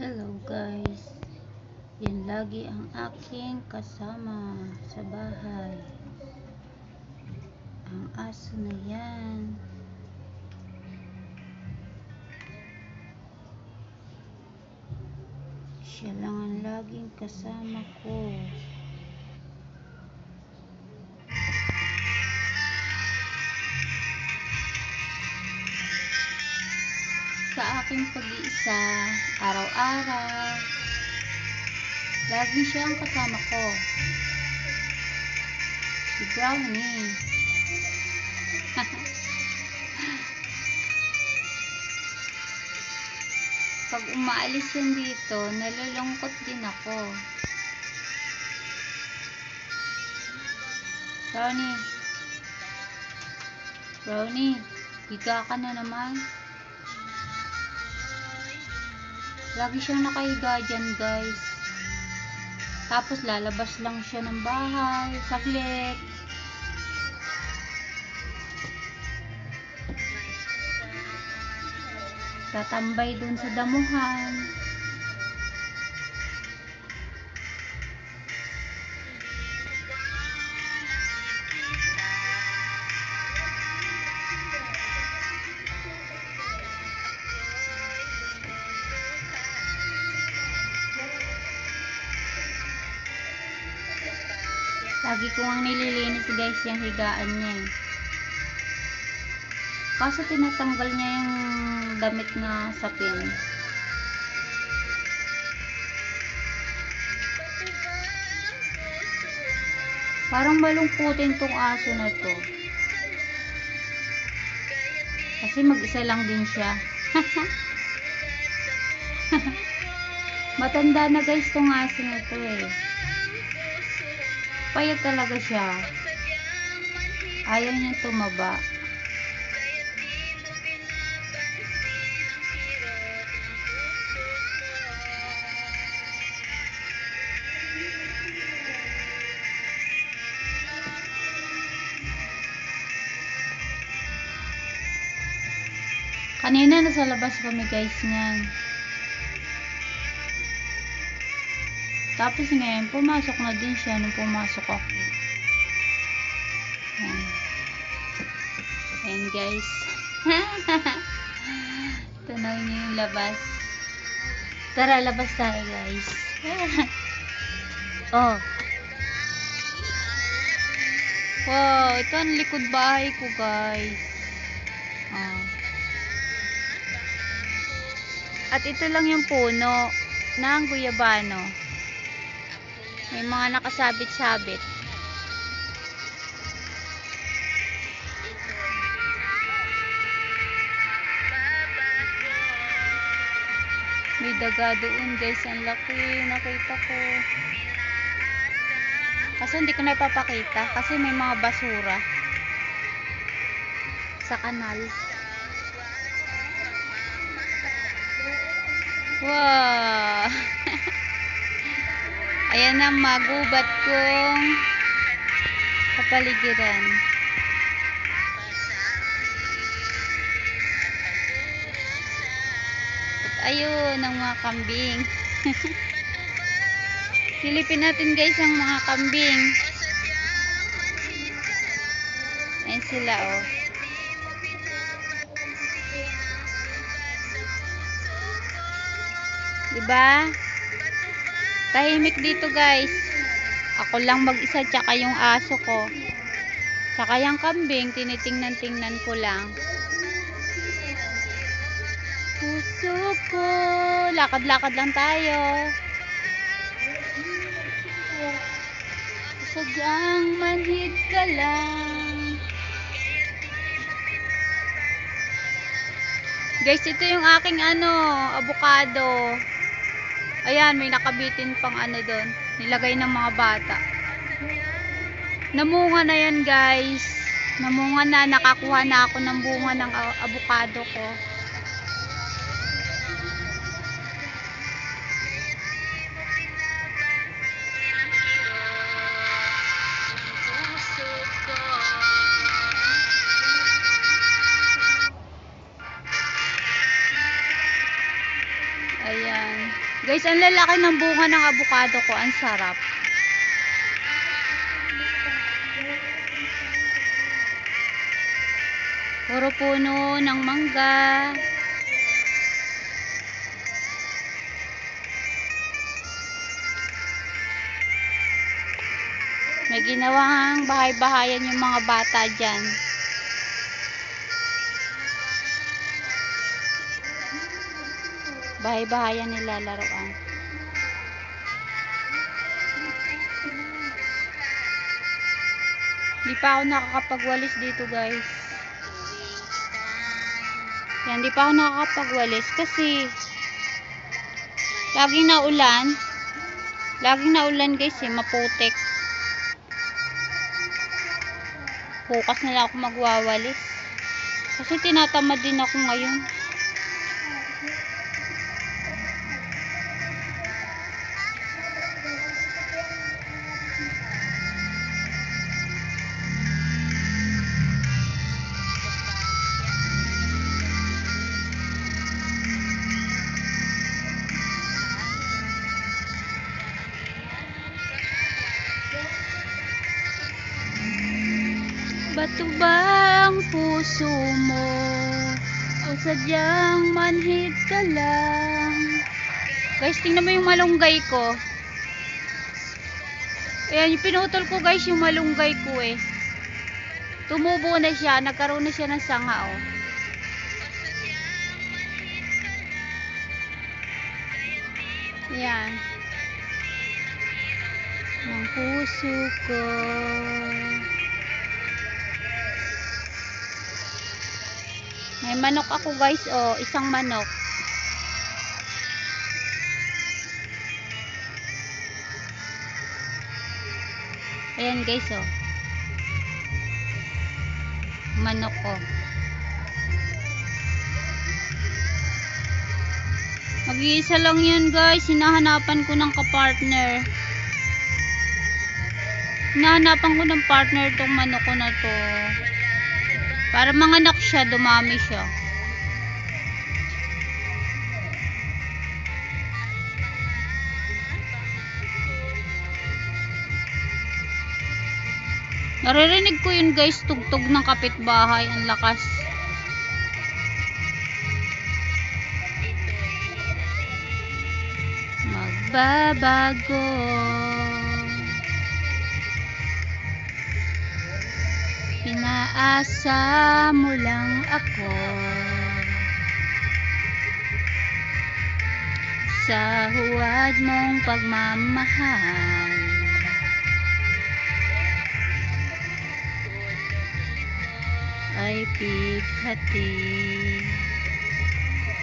Hello guys. Yan lagi ang aking kasama sa bahay. Ang aso na yan. Siya lang ang laging kasama ko. Aking pag-iisa, araw-araw, lagi siya ang kasama ko. Si Brownie. Pag umaalis yan dito, nalulungkot din ako. Brownie. Brownie, higa ka na naman. Lagi siyang nakahiga dyan, guys. Tapos lalabas lang siya ng bahay, saglit. Tatambay dun sa damuhan. Lagi ko ang nililinis guys yung higaan niya eh. Kaso tinatanggal niya yung damit na sapin. Parang malungkutin tong aso na to. Kasi mag-isa lang din siya. Matanda na guys tong aso na to eh. Payat talaga siya. Ayaw niya tumaba. Kanina nasa labas kami guys niyan. Tapos ngayon, pumasok na din siya nung pumasok ako. Ayan. Ayan guys. Tunaw niyo yung labas. Tara, labas tayo guys. oh. Wow, ito ang likod bahay ko guys. Oh. At ito lang yung puno ng guyabano. May mga nakasabit-sabit. May daga doon guys. Ang laki. Nakita ko. Kasi hindi ko na ipapakita. Kasi may mga basura. Sa kanal. Wow! Ayan ang magubat kong kapaligiran. Ayun ang mga kambing. Silipin natin guys ang mga kambing. Ayan sila oh. Diba? Tahimik dito guys. Ako lang mag-isa tsaka yung aso ko. Tsaka yung kambing, tinitingnan-tingnan ko lang. Puso ko. Lakad-lakad lang tayo. Sadyang manhid ka lang. Guys, ito yung aking ano, avocado. Ayan, may nakabitin pang ano doon. Nilagay ng mga bata. Namunga na yan, guys. Namunga na. Nakakuha na ako ng bunga ng avocado ko. Guys, ang lalaki ng bunga ng avocado ko. Ang sarap. Puro puno ng mangga. May ginawang bahay-bahayan yung mga bata dyan. Bahay-bahayan nila laruan. Di pa ako nakakapagwalis dito guys. Yan, di pa ako nakakapagwalis kasi laging naulan. Laging naulan guys eh, maputik. Bukas na lang ako magwawalis. Kasi tinatamad din ako ngayon. Bato ba ang puso mo? O sadyang manhid ka lang? Guys, tingnan mo yung malunggay ko. Ayan, yung pinutol ko guys, yung malunggay ko eh. Tumubo na siya, nagkaroon na siya ng sanga oh. Ayan. Ang puso ko. May manok ako guys, oh, isang manok. Ayan guys, oh. Manok ko. Mag-iisa lang yan guys, hinahanapan ko ng kapartner. Hinahanapan ko ng partner tong manok ko na to. Para manganak siya, dumami siya. Naririnig ko yun guys, tugtog ng kapitbahay, ang lakas. Magbabago. Pinaasa mo lang ako. Sa huwad mong pagmamahal. Ay pighati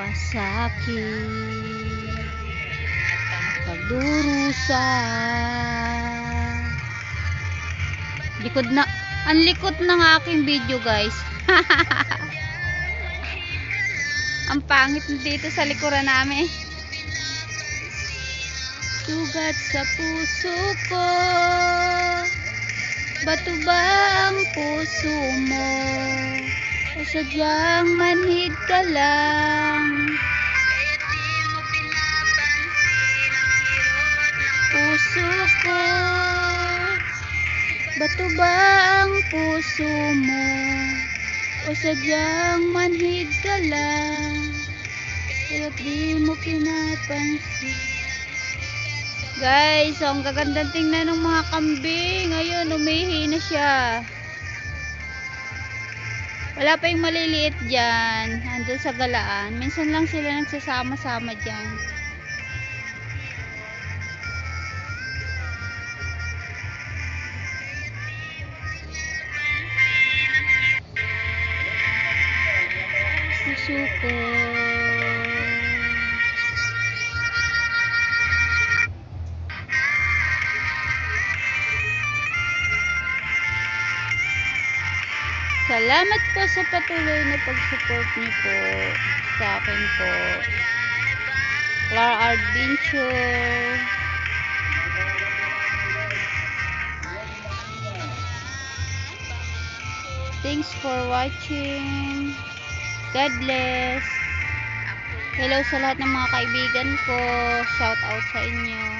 Pasakit Pagdurusa. Likod na ang likot ng aking video guys. Ang pangit dito sa likuran namin. Sugat sa puso ko. Bato ba ang puso mo? O sadyang manhid ka lang? Puso ko Bato ba ang puso mo? O sadyang manhid ka lang? Kaya't di mo pinapansin. Guys, so ang gagandang tingnan ng mga kambing. Ayun, umihi na siya. Wala pa yung maliliit dyan. Andun sa galaan. Minsan lang sila nagsasama-sama dyan. Puso. Salamat po sa patuloy na pag-support niyo po sa akin po. Clara Adventure. Thanks for watching. God bless. Hello sa lahat ng mga kaibigan ko. Shout out sa inyo.